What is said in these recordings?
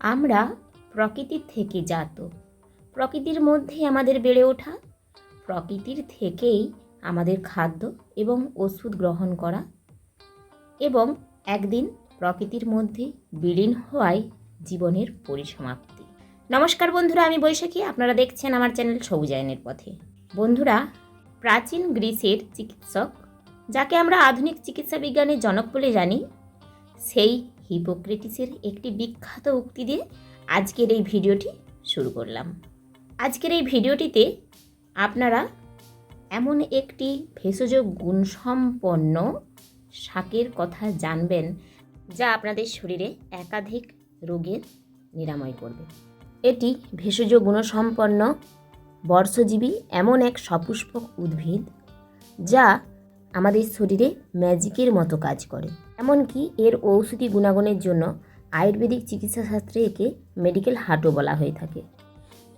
আমরা প্রকৃতির থেকে জাত। প্রকৃতির মধ্যেই আমাদের বেড়ে ওঠা, প্রকৃতির থেকেই আমাদের খাদ্য এবং ওষুধ গ্রহণ করা এবং একদিন প্রকৃতির মধ্যে বিলীন হওয়ায় জীবনের পরিসমাপ্তি। নমস্কার বন্ধুরা, আমি বৈশাখী। আপনারা দেখছেন আমার চ্যানেল সবুজায়নের পথে। বন্ধুরা, প্রাচীন গ্রিসের চিকিৎসক, যাকে আমরা আধুনিক চিকিৎসা বিজ্ঞানের জনক বলে জানি, সেই হিপোক্রেটিসের একটি বিখ্যাত উক্তি দিয়ে আজকের এই ভিডিওটি শুরু করলাম। আজকের এই ভিডিওটিতে আপনারা এমন একটি ভেষজ গুণসম্পন্ন শাকের কথা জানবেন যা আপনাদের শরীরে একাধিক রোগের নিরাময় করবে। এটি ভেষজ গুণসম্পন্ন বর্ষজীবী এমন এক সপুষ্পক উদ্ভিদ যা আমাদের শরীরে ম্যাজিকের মতো কাজ করে। এমনকি এর ঔষধি গুণাগুণের জন্য আয়ুর্বেদিক চিকিৎসাশাস্ত্রে একে মেডিকেল হার্টও বলা হয়ে থাকে।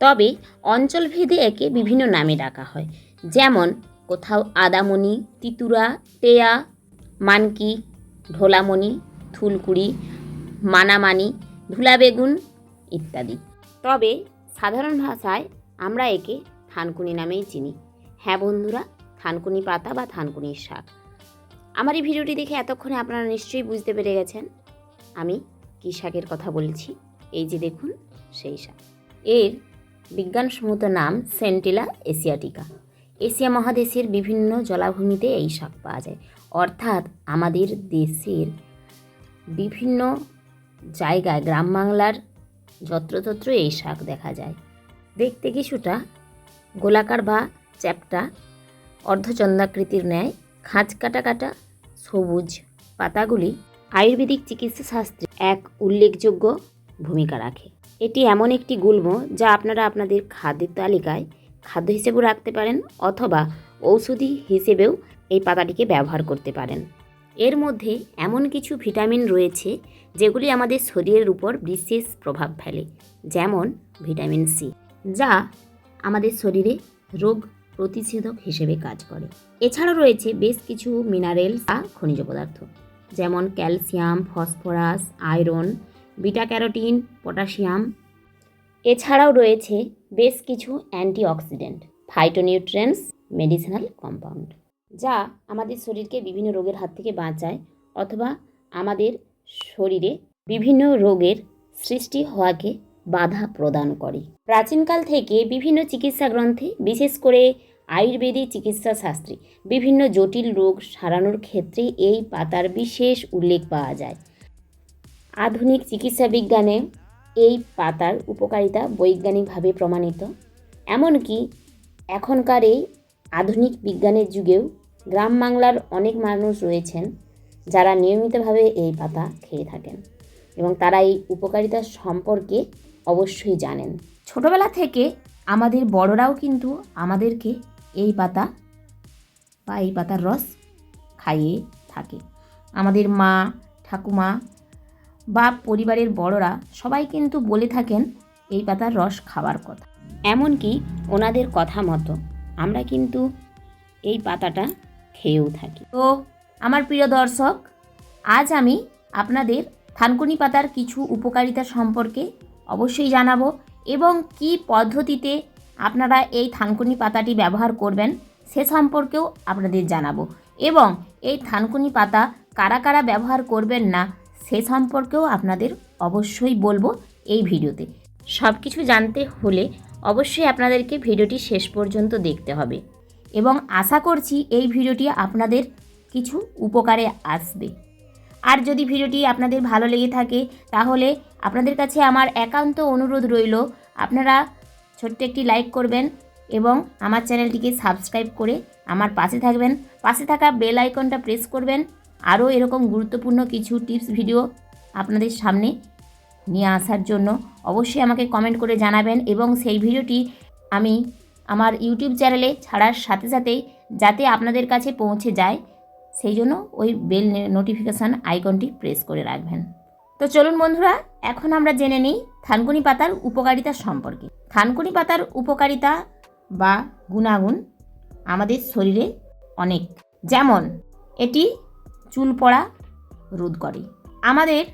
তবে অঞ্চলভেদে একে বিভিন্ন নামে ডাকা হয়। যেমন কোথাও আদামণি, তিতুরা টেয়া মানকি, ঢোলামণি থুলকুড়ি মানামানি ধুলা বেগুন ইত্যাদি। তবে সাধারণ ভাষায় আমরা একে থানকুনি নামেই চিনি। হ্যাঁ বন্ধুরা, থানকুনি পাতা বা থানকুনির শাক। আমার এই ভিডিওটি দেখে এতক্ষণে আপনারা নিশ্চয়ই বুঝতে পেরে গেছেন। আমি কী শাকের কথা বলছি? এই যে দেখুন, সেই শাক। এর বিজ্ঞানসম্মত নাম সেন্টিলা এশিয়াটিকা এশিয়া মহাদেশের বিভিন্ন জলাভূমিতে এই শাক পাওয়া যায়। অর্থাৎ আমাদের দেশের বিভিন্ন জায়গায় গ্রাম বাংলার যত্রতত্র এই শাক দেখা যায়। দেখতে কিছুটা গোলাকার বা চ্যাপটা অর্ধচন্দ্রাকৃতির ন্যায় খাঁজ কাটা কাটা, সবুজ পাতাগুলি আয়ুর্বেদিক চিকিৎসা শাস্ত্রে এক উল্লেখযোগ্য ভূমিকা রাখে। এটি এমন একটি গুল্ম যা আপনারা আপনাদের খাদ্যের তালিকায় খাদ্য হিসেবেও রাখতে পারেন অথবা ঔষধি হিসেবেও এই পাতাটিকে ব্যবহার করতে পারেন। এর মধ্যে এমন কিছু ভিটামিন রয়েছে যেগুলি আমাদের শরীরের উপর বিশেষ প্রভাব ফেলে, যেমন ভিটামিন সি, যা আমাদের শরীরে রোগ প্রতিষেধক হিসেবে কাজ করে। এছাড়াও রয়েছে বেশ কিছু মিনারেল বা খনিজ পদার্থ, যেমন calcium phosphorus iron beta carotene potassium এছাড়াও রয়েছে বেশ কিছু অ্যান্টিঅক্সিডেন্ট ফাইটোনিউট্রিয়েন্টস মেডিসিনাল কম্পাউন্ড যা আমাদের শরীরকে বিভিন্ন রোগের হাত থেকে বাঁচায় অথবা আমাদের শরীরে বিভিন্ন রোগের সৃষ্টি হওয়াকে বাধা প্রদান করে। প্রাচীনকাল থেকে বিভিন্ন চিকিৎসা গ্রন্থে বিশেষ করে আয়ুর্বেদিক চিকিৎসা শাস্ত্রে বিভিন্ন জটিল রোগ সারানোর ক্ষেত্রে এই পাতার বিশেষ উল্লেখ পাওয়া যায়। আধুনিক চিকিৎসা বিজ্ঞানে এই পাতার উপকারিতা বৈজ্ঞানিকভাবে প্রমাণিত। এমনকি এখনকার এই আধুনিক বিজ্ঞানের যুগেও গ্রাম বাংলার অনেক মানুষ রয়েছেন যারা নিয়মিতভাবে এই পাতা খেয়ে থাকেন এবং তারা এই উপকারিতা সম্পর্কে অবশ্যই জানেন। ছোটবেলা থেকে আমাদের বড়রাও কিন্তু আমাদেরকে এই পাতা বা এই পাতার রস খাইয়ে থাকে। আমাদের মা, ঠাকুমা বা পরিবারের বড়রা সবাই কিন্তু বলে থাকেন, এই পাতার রস খাওয়ার কথা। এমনকি ওনাদের কথা মতো আমরা কিন্তু এই পাতাটা খেয়েও থাকি। তো আমার প্রিয় দর্শক, আজ আমি আপনাদের থানকুনি পাতার কিছু উপকারিতা সম্পর্কে অবশ্যই জানাব এবং কি পদ্ধতিতে আপনারা এই থানকুনি পাতাটি ব্যবহার করবেন সে সম্পর্কেও আপনাদের জানাব। এবং এই থানকুনি পাতা কারা কারা ব্যবহার করবেন না সে সম্পর্কেও আপনাদের অবশ্যই বলব এই ভিডিওতে। সব কিছু জানতে হলে অবশ্যই আপনাদেরকে ভিডিওটি শেষ পর্যন্ত দেখতে হবে। এবং আশা করছি এই ভিডিওটি আপনাদের কিছু উপকারে আসবে। আর যদি ভিডিওটি আপনাদের ভালো লেগে থাকে তাহলে আপনাদের কাছে আমার একান্ত অনুরোধ রইল, আপনারা ছোট্ট একটি লাইক করবেন এবং আমার চ্যানেলটিকে সাবস্ক্রাইব করে আমার পাশে থাকবেন। পাশে থাকা বেল আইকনটা প্রেস করবেন। আরও এরকম গুরুত্বপূর্ণ কিছু টিপস ভিডিও আপনাদের সামনে নিয়ে আসার জন্য অবশ্যই আমাকে কমেন্ট করে জানাবেন এবং সেই ভিডিওটি আমি আমার ইউটিউব চ্যানেলে ছাড়ার সাথে সাথেই যাতে আপনাদের কাছে পৌঁছে যায়, সেই জন্য ওই বেল নোটিফিকেশান আইকনটি প্রেস করে রাখবেন। তো চলুন বন্ধুরা, এখন আমরা জেনে নিই থানকুনি পাতার উপকারিতা সম্পর্কে। থানকুনি পাতার উপকারিতা বা গুণাগুণ আমাদের শরীরে অনেক। যেমন, এটি চুল পড়া রোধ করে। আমাদের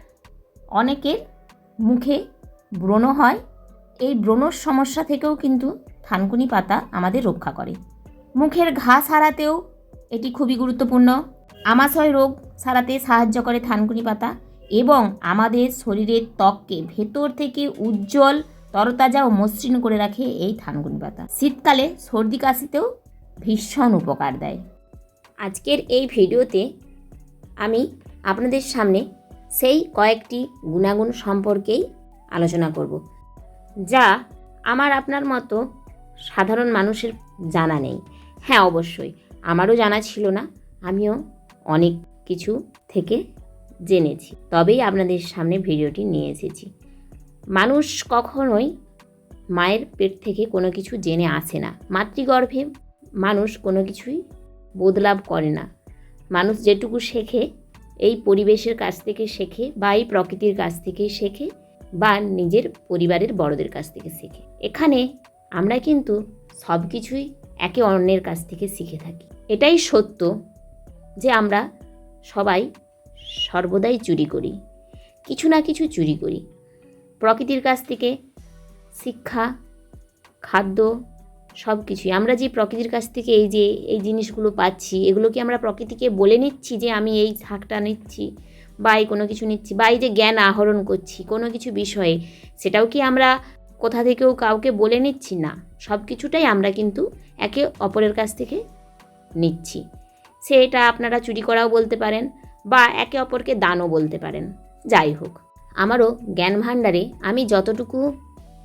অনেকের মুখে ব্রণ হয়, এই ব্রণর সমস্যা থেকেও কিন্তু থানকুনি পাতা আমাদের রক্ষা করে। মুখের ঘা সারাতেও এটি খুবই গুরুত্বপূর্ণ। আমাশয় রোগ সারাতে সাহায্য করে থানকুনি পাতা। এবং আমাদের শরীরের ত্বককে ভেতর থেকে উজ্জ্বল তরতাজা ও মসৃণ করে রাখে এই থানকুনি পাতা। শীতকালে সর্দি কাশিতেও ভীষণ উপকার দেয়। আজকের এই ভিডিওতে আমি আপনাদের সামনে সেই কয়েকটি গুণাগুণ সম্পর্কেই আলোচনা করব, যা আমার আপনার মতো সাধারণ মানুষের জানা নেই। হ্যাঁ অবশ্যই। আমারও জানা ছিল না। আমিও অনেক কিছু থেকে জেনেছি, তবেই আপনাদের সামনে ভিডিওটি নিয়ে এসেছি। মানুষ কখনোই মায়ের পেট থেকে কোনো কিছু জেনে আসে না। মাতৃগর্ভে মানুষ কোনো কিছুই বোধলাভ করে না। মানুষ যেটুকু শেখে, এই পরিবেশের কাছ থেকে শেখে বা এই প্রকৃতির কাছ থেকেই শেখে বা নিজের পরিবারের বড়দের কাছ থেকে শেখে। এখানে আমরা কিন্তু সব কিছুই একে অন্যের কাছ থেকে শিখে থাকি। এটাই সত্য যে আমরা সবাই সর্বদাই চুরি করি, কিছু না কিছু চুরি করি। প্রকৃতির কাছ থেকে শিক্ষা, খাদ্য সব কিছুই আমরা যে প্রকৃতির কাছ থেকে এই যে, এই জিনিসগুলো পাচ্ছি, এগুলো কি আমরা প্রকৃতিকে বলে নিচ্ছি যে, আমি এই শাকটা নিচ্ছি বা এই কোনো কিছু নিচ্ছি বা এই যে জ্ঞান আহরণ করছি, কোনো কিছু বিষয়ে, সেটাও কি আমরা কোথা থেকেও কাউকে বলে নিচ্ছি না? সব কিছুটাই আমরা কিন্তু একে অপরের কাছ থেকে নিচ্ছি। সেটা আপনারা চুরি করাও বলতে পারেন বা একে অপরকে দানও বলতে পারেন। যাই হোক, আমারও জ্ঞান ভাণ্ডারে আমি যতটুকু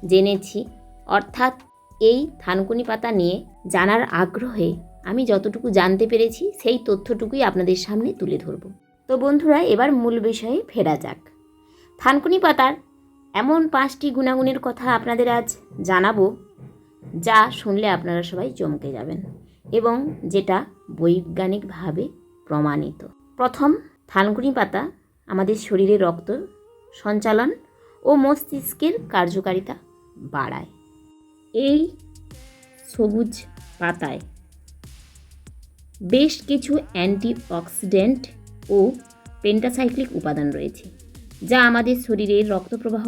জেনেছি, অর্থাৎ এই থানকুনি পাতা নিয়ে জানার আগ্রহে আমি যতটুকু জানতে পেরেছি, সেই তথ্যটুকুই আপনাদের সামনে তুলে ধরব। তো বন্ধুরা, এবার মূল বিষয়ে ফেরা যাক। থানকুনি পাতার এমন পাঁচটি গুণাগুণের কথা আপনাদের আজ জানাব, যা শুনলে আপনারা সবাই চমকে যাবেন এবং যেটা বৈজ্ঞানিকভাবে প্রমাণিত। প্রথম থানকুনি পাতা আমাদের শরীরে রক্ত সঞ্চালন ও মস্তিষ্কের কার্যকারিতা বাড়ায়। এই সবুজ পাতায় বেশ কিছু অ্যান্টিঅক্সিডেন্ট ও পেন্টাসাইক্লিক উপাদান রয়েছে, যা আমাদের শরীরের রক্তপ্রবাহ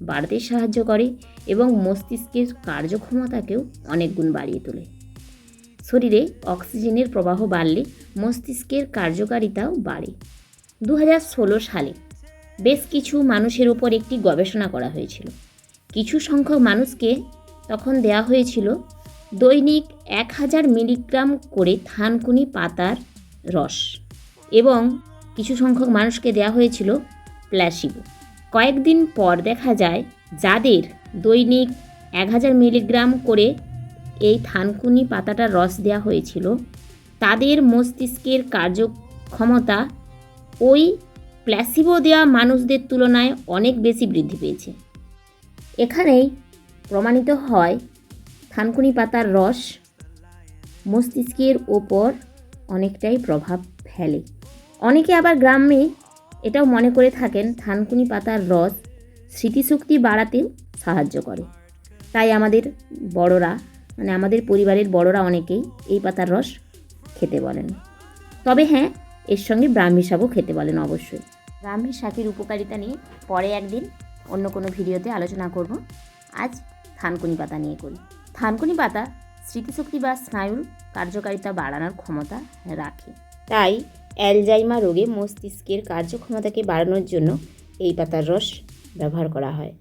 বাড়তে সাহায্য করে এবং মস্তিষ্কের কার্যক্ষমতাকেও অনেক গুণ বাড়িয়ে তোলে। শরীরে অক্সিজেনের প্রবাহ বাড়লে মস্তিষ্কের কার্যকারিতাও বাড়ে। দু হাজার ষোলো সালে বেশ কিছু মানুষের উপর একটি গবেষণা করা হয়েছিল। কিছু সংখ্যক মানুষকে তখন দেয়া হয়েছিল দৈনিক এক হাজার মিলিগ্রাম করে থানকুনি পাতার রস এবং কিছু সংখ্যক মানুষকে দেয়া হয়েছিল প্ল্যাসিবো কয়েকদিন পর দেখা যায় যাদের দৈনিক এক হাজার মিলিগ্রাম করে এই থানকুনি পাতাটার রস দেওয়া হয়েছিল, তাদের মস্তিষ্কের কার্যক্ষমতা ওই প্ল্যাসিবো দেওয়া মানুষদের তুলনায় অনেক বেশি বৃদ্ধি পেয়েছে। এখানেই প্রমাণিত হয় থানকুনি পাতার রস মস্তিষ্কের ওপর অনেকটাই প্রভাব ফেলে। অনেকে আবার গ্রামে এটাও মনে করে থাকেন থানকুনি পাতার রস স্মৃতিশক্তি বাড়াতেও সাহায্য করে। তাই আমাদের বড়রা মানে আমাদের পরিবারের বড়রা অনেকেই এই পাতার রস খেতে বলেন। তবে হ্যাঁ এর সঙ্গে ব্রাহ্মী শাকও খেতে বলেন অবশ্যই। ব্রাহ্মী শাকের উপকারিতা নিয়ে পরে একদিন অন্য কোনো ভিডিওতে আলোচনা করব। আজ থানকুনি পাতা নিয়ে করি। থানকুনি পাতা স্মৃতিশক্তি বা স্নায়ুর কার্যকারিতা বাড়ানোর ক্ষমতা রাখে। তাই অ্যালজাইমা রোগে মস্তিষ্কের কার্যক্ষমতাকে বাড়ানোর জন্য এই পাতার রস ব্যবহার করা হয়।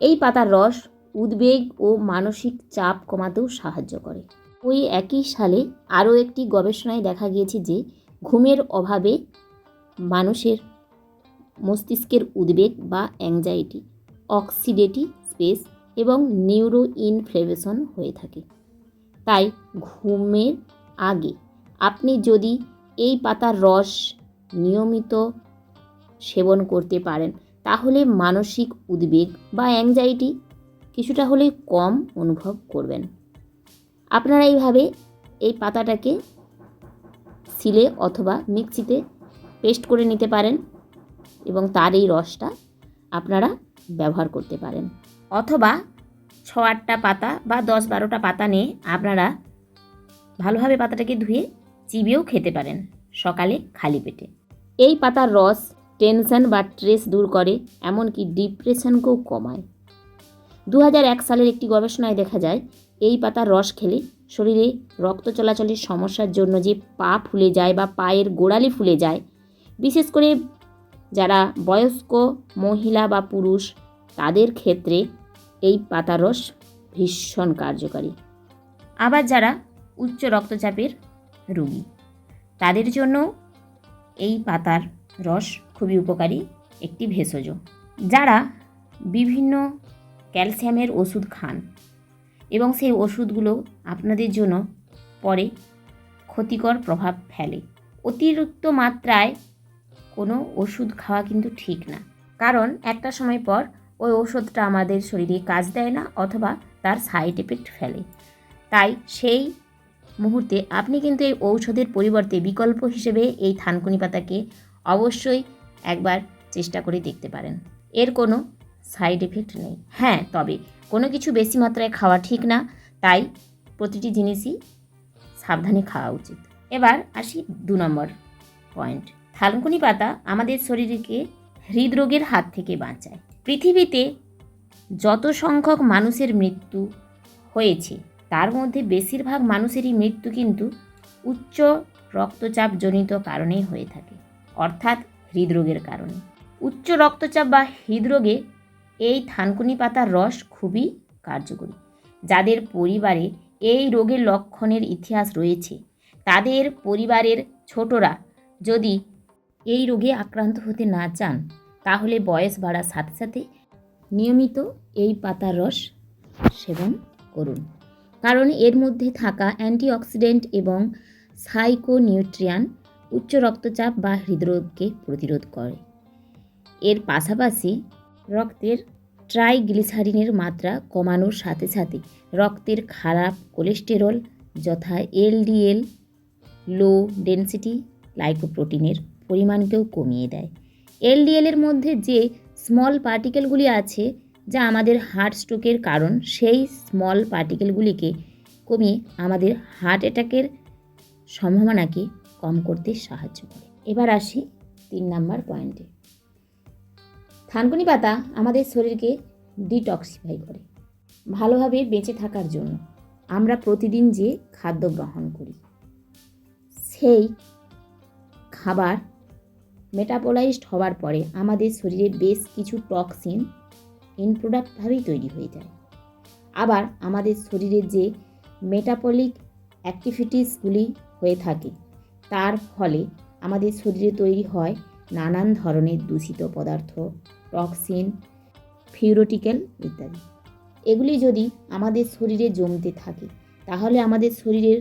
এই পাতার রস উদ্বেগ ও মানসিক চাপ কমাতেও সাহায্য করে। ওই একই সালে আরও একটি গবেষণায় দেখা গিয়েছে যে ঘুমের অভাবে মানুষের মস্তিষ্কের উদ্বেগ বা অ্যাংজাইটি অক্সিডেটিভ স্পেস এবং নিউরো ইনফ্লেমেশন হয়ে থাকে। তাই ঘুমের আগে আপনি যদি এই পাতার রস নিয়মিত সেবন করতে পারেন, তাহলে মানসিক উদ্বেগ বা অ্যাংজাইটি কিছুটা হলে কম অনুভব করবেন। আপনারা এইভাবে এই পাতাটাকে সিলে অথবা মিক্সিতে পেস্ট করে নিতে পারেন এবং তার এই রসটা আপনারা ব্যবহার করতে পারেন। অথবা ছ আটটা পাতা বা দশ বারোটা পাতা নিয়ে আপনারা ভালোভাবে পাতাটাকে ধুয়ে চিবিয়েও খেতে পারেন সকালে খালি পেটে। এই পাতার রস টেনশন বা স্ট্রেস দূর করে, এমনকি ডিপ্রেশনকেও কমায়। দু সালের একটি গবেষণায় দেখা যায়, এই পাতার রস খেলে শরীরে রক্ত চলাচলের সমস্যার জন্য যে পা ফুলে যায় বা পায়ের গোড়ালি ফুলে যায়, বিশেষ করে যারা বয়স্ক মহিলা বা পুরুষ, তাদের ক্ষেত্রে এই পাতার রস ভীষণ কার্যকারী। আবার যারা উচ্চ রক্তচাপের রোগী, তাদের জন্য এই পাতার রস খুবই উপকারী একটি ভেষজ। যারা বিভিন্ন ক্যালসিয়ামের ওষুধ খান এবং সেই ওষুধগুলো আপনাদের জন্য পরে ক্ষতিকর প্রভাব ফেলে। অতিরিক্ত মাত্রায় কোনো ওষুধ খাওয়া কিন্তু ঠিক না। কারণ একটা সময় পর ওই ওষুধটা আমাদের শরীরে কাজ দেয় না অথবা তার সাইড এফেক্ট ফেলে। তাই সেই মুহূর্তে আপনি কিন্তু এই ঔষধের পরিবর্তে বিকল্প হিসেবে এই থানকুনি পাতাকে অবশ্যই একবার চেষ্টা করে দেখতে পারেন। এর কোনো সাইড এফেক্ট নেই। হ্যাঁ তবে কোনো কিছু বেশি মাত্রায় খাওয়া ঠিক না, তাই প্রতিটি জিনিসই সাবধানে খাওয়া উচিত। এবার আসি দু নম্বর পয়েন্ট থালকুনি পাতা আমাদের শরীরকে হৃদরোগের হাত থেকে বাঁচায়। পৃথিবীতে যত সংখ্যক মানুষের মৃত্যু হয়েছে, তার মধ্যে বেশিরভাগ মানুষেরই মৃত্যু কিন্তু উচ্চ রক্তচাপজনিত কারণেই হয়ে থাকে, অর্থাৎ হৃদরোগের কারণে। উচ্চ রক্তচাপ বা হৃদরোগে এই থানকুনি পাতার রস খুবই কার্যকরী। যাদের পরিবারে এই রোগের লক্ষণের ইতিহাস রয়েছে, তাদের পরিবারের ছোটরা যদি এই রোগে আক্রান্ত হতে না চান, তাহলে বয়স বাড়ার সাথে সাথে নিয়মিত এই পাতার রস সেবন করুন। কারণ এর মধ্যে থাকা অ্যান্টিঅক্সিডেন্ট এবং সাইকোনিউট্রিয়ান উচ্চ রক্তচাপ বা হৃদরোগকে প্রতিরোধ করে। এর পাশাপাশি রক্তের ট্রাইগ্লিসারিনের মাত্রা কমানোর সাথে সাথে রক্তের খারাপ কোলেস্টেরল যথা এলডিএল, লো ডেনসিটি লাইকোপ্রোটিনের পরিমাণকেও কমিয়ে দেয়। এলডিএলের মধ্যে যে স্মল পার্টিকেলগুলি আছে, যা আমাদের হার্ট স্ট্রোকের কারণ, সেই স্মল পার্টিকেলগুলিকে কমিয়ে আমাদের হার্ট অ্যাটাকের সম্ভাবনাকে কম করতে সাহায্য করে। এবার আসি তিন নাম্বার পয়েন্টে। থানকুনি পাতা আমাদের শরীরকে ডিটক্সিফাই করে, ভালোভাবে বেঁচে থাকার জন্য আমরা প্রতিদিন যে খাদ্য গ্রহণ করি, সেই খাবার মেটাবোলাইজড হওয়ার পরে আমাদের শরীরে বেশ কিছু টক্সিন ইনপ্রোডাক্টভাবেই তৈরি হয়ে যায়। আবার আমাদের শরীরে যে মেটাবলিক অ্যাক্টিভিটিসগুলি হয়ে থাকে, তার ফলে আমাদের শরীরে তৈরি হয় নানান ধরনের দূষিত পদার্থ টক্সিন ফিউরোটিক্যাল ইত্যাদি। এগুলি যদি আমাদের শরীরে জমতে থাকে, তাহলে আমাদের শরীরের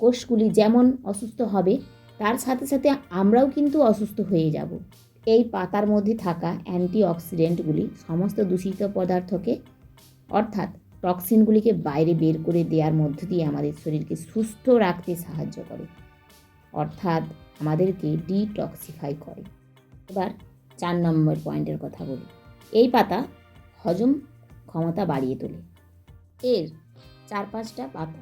কোষগুলি যেমন অসুস্থ হবে, তার সাথে সাথে আমরাও কিন্তু অসুস্থ হয়ে যাব। এই পাতার মধ্যে থাকা অ্যান্টিঅক্সিডেন্টগুলি সমস্ত দূষিত পদার্থকে, অর্থাৎ টক্সিনগুলিকে বাইরে বের করে দেওয়ার মধ্য দিয়ে আমাদের শরীরকে সুস্থ রাখতে সাহায্য করে, অর্থাৎ আমাদেরকে ডিটক্সিফাই করে। এবার চার নম্বর পয়েন্টের কথা বলি। এই পাতা হজম ক্ষমতা বাড়িয়ে তোলে। এর চার পাঁচটা পাতা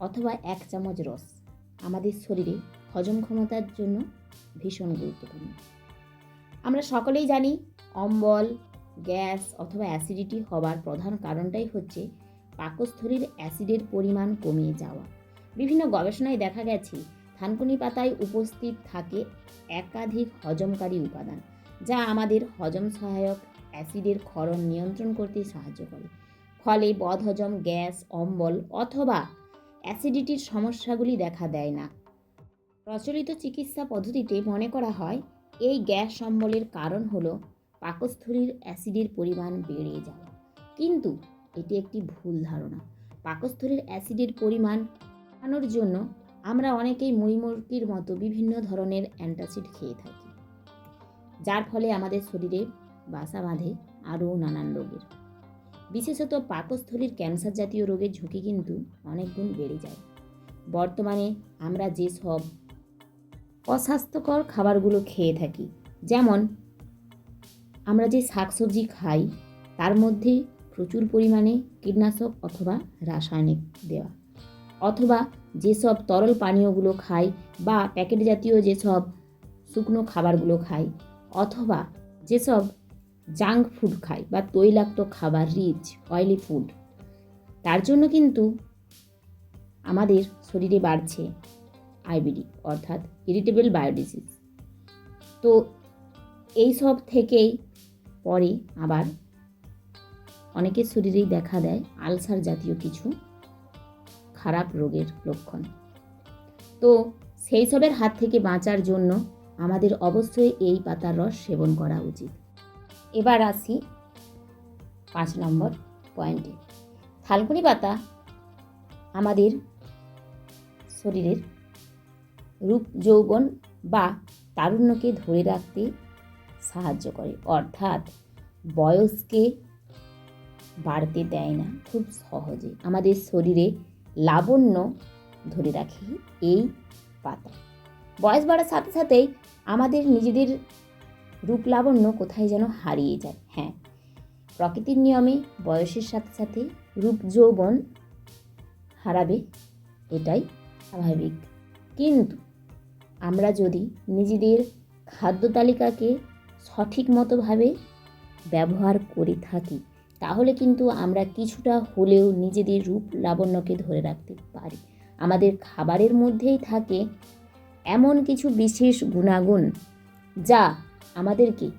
অথবা এক চামচ রস আমাদের শরীরে হজম ক্ষমতার জন্য ভীষণ গুরুত্বপূর্ণ। আমরা সকলেই জানি অম্বল, গ্যাস অথবা অ্যাসিডিটি হবার প্রধান কারণটাই হচ্ছে পাকস্থলীর অ্যাসিডের পরিমাণ কমিয়ে যাওয়া। বিভিন্ন গবেষণায় দেখা গেছে থানকুনি পাতায় উপস্থিত থাকে একাধিক হজমকারী উপাদান, যা আমাদের হজম সহায়ক অ্যাসিডের ক্ষরণ নিয়ন্ত্রণ করতে সাহায্য করে। ফলে বদহজম, গ্যাস, অম্বল অথবা অ্যাসিডিটির সমস্যাগুলি দেখা দেয় না। প্রচলিত চিকিৎসা পদ্ধতিতে মনে করা হয়, এই গ্যাস অম্বলের কারণ হল পাকস্থলীর অ্যাসিডের পরিমাণ বেড়ে যাওয়া। কিন্তু এটি একটি ভুল ধারণা। পাকস্থলীর অ্যাসিডের পরিমাণ কমানোর জন্য আমরা অনেকেই মুড়িমুড়কির মতো বিভিন্ন ধরনের অ্যান্টাসিড খেয়ে থাকি, যার ফলে আমাদের শরীরে বাসা বাঁধে আরও নানান রোগের। বিশেষত পাকস্থলীর ক্যান্সার জাতীয় রোগের ঝুঁকি কিন্তু অনেক গুণ বেড়ে যায়। বর্তমানে আমরা যেসব অস্বাস্থ্যকর খাবারগুলো খেয়ে থাকি, যেমন আমরা যে শাকসবজি খাই, তার মধ্যে প্রচুর পরিমাণে কীটনাশক অথবা রাসায়নিক দেওয়া। অথবা যেসব তরল পানীয়গুলো খাই বা প্যাকেট জাতীয় যেসব শুকনো খাবারগুলো খাই, অথবা যেসব জাঙ্ক ফুড খাই বা তৈলাক্ত খাবার, রিচ, অয়েলি ফুড, তার জন্য কিন্তু আমাদের শরীরে বাড়ছে আইবিডি, অর্থাৎ ইরিটেবল বায়োডিজিজ তো এই সব থেকেই পরে আবার অনেকের শরীরেই দেখা দেয় আলসার জাতীয় কিছু খারাপ রোগের লক্ষণ। তো সেই সবের হাত থেকে বাঁচার জন্য আমাদের অবশ্যই এই পাতার রস সেবন করা উচিত। এবার আসি পাঁচ নম্বর পয়েন্টে। থালকুনি পাতা আমাদের শরীরের রূপ, যৌবন বা তারুণ্যকে ধরে রাখতে সাহায্য করে। অর্থাৎ বয়সকে বাড়তে দেয় না, খুব সহজে। আমাদের শরীরে লাবণ্য ধরে রাখে এই পাতা। বয়স বাড়ার সাথে সাথেই আমাদের নিজেদের রূপ লাবণ্য কোথায় যেন হারিয়ে যায়। হ্যাঁ প্রকৃতির নিয়মে বয়সের সাথে সাথে রূপ যৌবন হারাবে, এটাই স্বাভাবিক। কিন্তু আমরা যদি নিজেদের খাদ্য তালিকাকে সঠিক মতোভাবে ব্যবহার করে থাকি তাহলে কিন্তু আমরা কিছুটা হলেও নিজেদের রূপ লাবণ্যকে ধরে রাখতে পারি। আমাদের খাবারের মধ্যেই থাকে এমন কিছু বিশেষ গুণাগুণ যা আমাদেরকে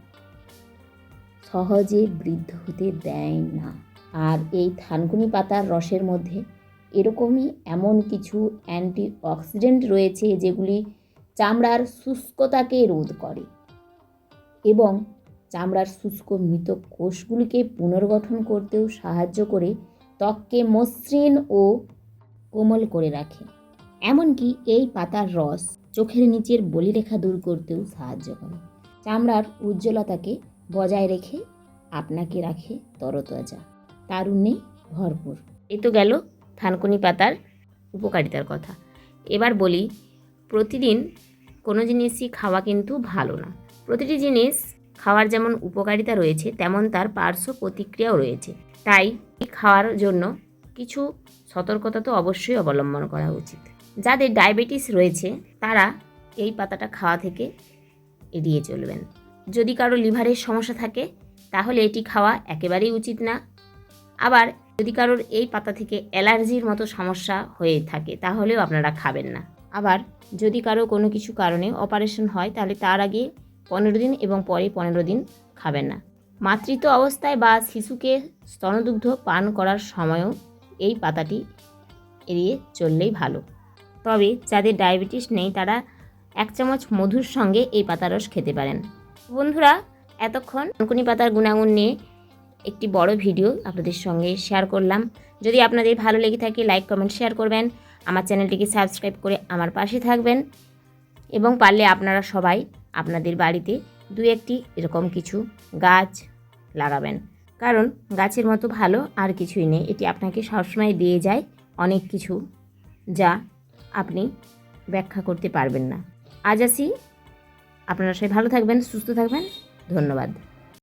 সহজে বৃদ্ধ হতে দেয় না। আর এই থানকুনি পাতার রসের মধ্যে এরকমই এমন কিছু অ্যান্টি অক্সিডেন্ট রয়েছে যেগুলি চামড়ার শুষ্কতাকে রোধ করে এবং চামড়ার শুষ্ক মৃত কোষগুলিকে পুনর্গঠন করতেও সাহায্য করে ত্বককে মসৃণ ও কোমল করে রাখে। এমনকি এই পাতার রস চোখের নিচের বলিরেখা দূর করতেও সাহায্য করে। চামড়ার উজ্জ্বলতাকে বজায় রেখে আপনাকে রাখে তরতাজা। তারুণ্যে ভরপুর। এ তো গেল থানকুনি পাতার উপকারিতার কথা। এবার বলি, প্রতিদিন কোনো জিনিসই খাওয়া কিন্তু ভালো না। প্রতিটি জিনিস খাওয়ার যেমন উপকারিতা রয়েছে, তেমন তার পার্শ্ব প্রতিক্রিয়াও রয়েছে। তাই খাওয়ার জন্য কিছু সতর্কতা তো অবশ্যই অবলম্বন করা উচিত। যাদের ডায়াবেটিস রয়েছে, তারা এই পাতাটা খাওয়া থেকে এড়িয়ে চলবেন। যদি কারও লিভারের সমস্যা থাকে, তাহলে এটি খাওয়া একেবারেই উচিত না। আবার যদি কারোর এই পাতা থেকে অ্যালার্জির মতো সমস্যা হয়ে থাকে, তাহলেও আপনারা খাবেন না। আবার যদি কারও কোনো কিছু কারণে অপারেশন হয়, তাহলে তার আগে পনেরো দিন এবং পরে পনেরো দিন খাবেন না। মাতৃত্ব অবস্থায় বা শিশুকে স্তনদুগ্ধ পান করার সময়ও এই পাতাটি এড়িয়ে চললেই ভালো। তবে যাদের ডায়াবেটিস নেই, তারা এক চামচ মধুর সঙ্গে এই পাতার রস খেতে পারেন। বন্ধুরা, এতক্ষণ থানকুনি পাতার গুণাগুণ নিয়ে একটি বড় ভিডিও আপনাদের সঙ্গে শেয়ার করলাম। যদি আপনাদের ভালো লেগে থাকে, লাইক, কমেন্ট, শেয়ার করবেন। আমার চ্যানেলটিকে সাবস্ক্রাইব করে আমার পাশে থাকবেন। এবং পারলে আপনারা সবাই আপনাদের বাড়িতে দু একটি এরকম কিছু গাছ লাগাবেন। কারণ গাছের মতো ভালো আর কিছুই নেই। এটি আপনাকে সবসময় দিয়ে যায় অনেক কিছু যা আপনি ব্যাখ্যা করতে পারবেন না। আজ আসি। আপনারা সবাই ভালো থাকবেন, সুস্থ থাকবেন। ধন্যবাদ।